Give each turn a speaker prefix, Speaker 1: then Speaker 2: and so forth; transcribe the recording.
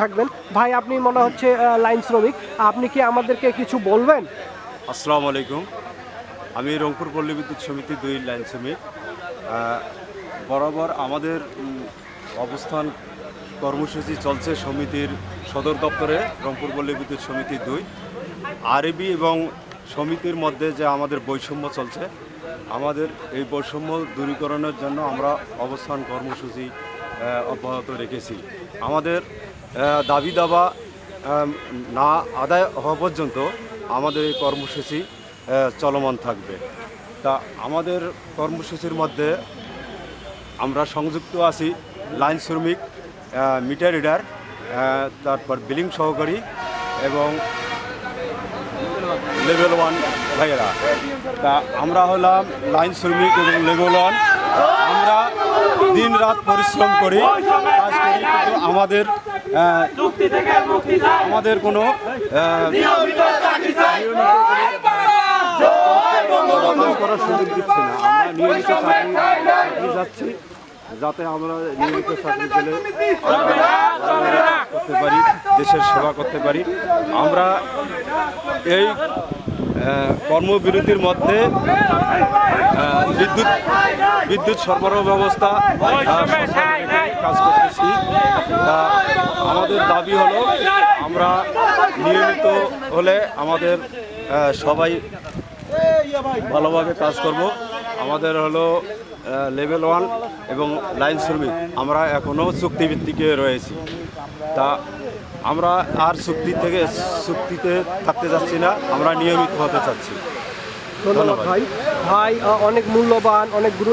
Speaker 1: থাকবেন। ভাই, আপনি মনে হচ্ছে লাইন শ্রমিক। আপনি কি আমাদেরকে কিছু বলবেন?
Speaker 2: আসসালামু আলাইকুম। আমি রংপুর পল্লী বিদ্যুৎ সমিতি দুই লাইন শ্রমিক। বরাবর আমাদের অবস্থান কর্মসূচি চলছে সমিতির সদর দপ্তরে, রংপুর পল্লী বিদ্যুৎ সমিতি দুই। আরবি এবং সমিতির মধ্যে যে আমাদের বৈষম্য চলছে, আমাদের এই বৈষম্য দূরীকরণের জন্য আমরা অবস্থান কর্মসূচি অব্যাহত রেখেছি। আমাদের দাবি দাবা না আদায় হওয়া পর্যন্ত আমাদের এই কর্মসূচি চলমান থাকবে। তা আমাদের কর্মসূচির মধ্যে আমরা সংযুক্ত আছি লাইন শ্রমিক মিটার রিডার তারপর বিলিং সহকারী এবং লেভেল ওয়ান ভাইয়েরা। তা আমরা হলাম লাইন শ্রমিক এবং লেভেল ওয়ান আমরা দিন রাত পরিশ্রম করি। কাজ করি, কিন্তু আমাদের আমাদের কোনো করার সুযোগ দিচ্ছে না আমরা নিয়মিত চাকরি যাচ্ছি, যাতে আমরা নিয়মিত চাকরি পেলে করতে পারি, দেশের সেবা করতে পারি। আমরা এই কর্মবিরতির মধ্যে বিদ্যুৎ বিদ্যুৎ সরবরাহ ব্যবস্থা কাজ করতেছি। তা আমাদের দাবি হলো আমরা নিয়মিত হলে আমাদের সবাই ভালোভাবে কাজ করব। আমাদের হলো লেভেল ওয়ান এবং লাইন শ্রমিক। আমরা এখনও চুক্তিভিত্তিকে রয়েছি। তা আমরা আর চুক্তি থেকে চুক্তিতে থাকতে চাচ্ছি না আমরা নিয়মিত হতে চাচ্ছি।
Speaker 1: ধন্যবাদ ভাই অনেক মূল্যবান অনেক গুরুত্ব